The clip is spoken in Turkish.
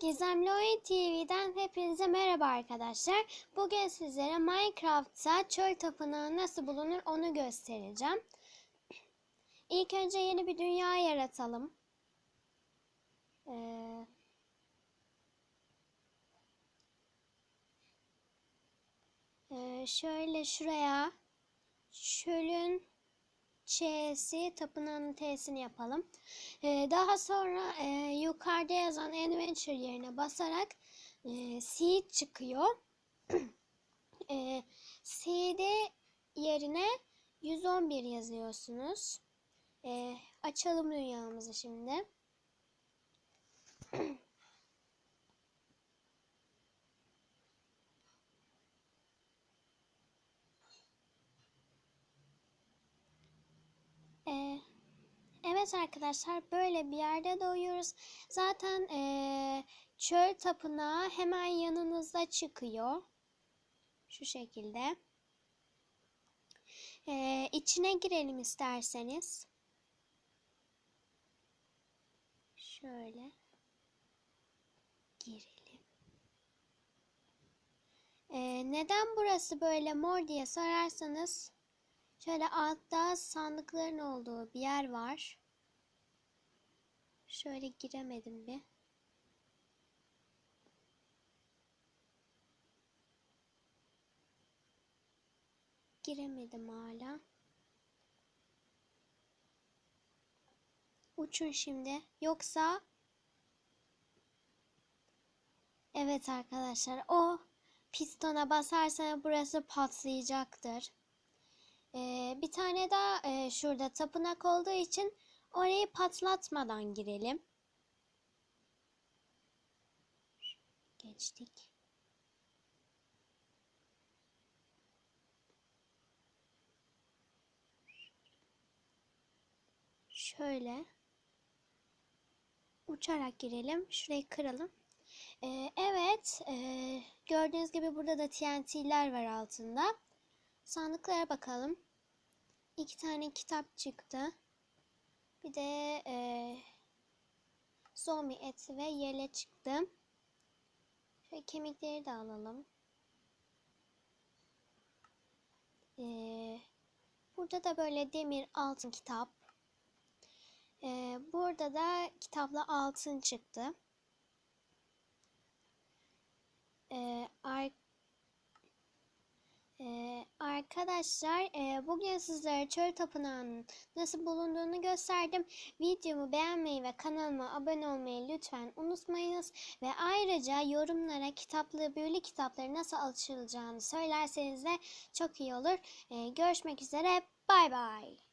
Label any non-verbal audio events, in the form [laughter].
Gizemli TV'den hepinize merhaba arkadaşlar. Bugün sizlere Minecraft'ta çöl tapınağı nasıl bulunur onu göstereceğim. İlk önce yeni bir dünya yaratalım. Ee, e, şöyle şuraya çölün Ç'si, tapınağın T'sini yapalım. Ee, daha sonra e, yukarıda yazan Adventure yerine basarak e, Seed çıkıyor. [clears throat] e, Seed'i yerine 111 yazıyorsunuz. E, açalım dünyamızı şimdi. Ee, evet arkadaşlar böyle bir yerde doğuyoruz. Zaten ee, çöl tapınağı hemen yanınızda çıkıyor. Şu şekilde. Ee, içine girelim isterseniz. Şöyle. Girelim. Ee, neden burası böyle mor diye sorarsanız Şöyle altta sandıkların olduğu bir yer var. Şöyle giremedim bir. Giremedim hala. Uçun şimdi. Yoksa Evet arkadaşlar o pistona basarsanız burası patlayacaktır. Ee, bir tane daha e, şurada tapınak olduğu için orayı patlatmadan girelim. Geçtik. Şöyle uçarak girelim. Şurayı kıralım. Ee, evet, e, gördüğünüz gibi burada da TNT'ler var altında. Sandıklara bakalım. İki tane kitap çıktı. Bir de e, zombi eti ve yele çıktı. Şöyle kemikleri de alalım. Ee, burada da böyle demir altın kitap. Ee, burada da kitapla altın çıktı. Ee, ar arkadaşlar e, bugün sizlere çöl tapınağının nasıl bulunduğunu gösterdim. Videomu beğenmeyi ve kanalıma abone olmayı lütfen unutmayınız. Ve ayrıca yorumlara kitaplı büyülü kitapları nasıl açılacağını söylerseniz de çok iyi olur. Ee, görüşmek üzere. Bay bay.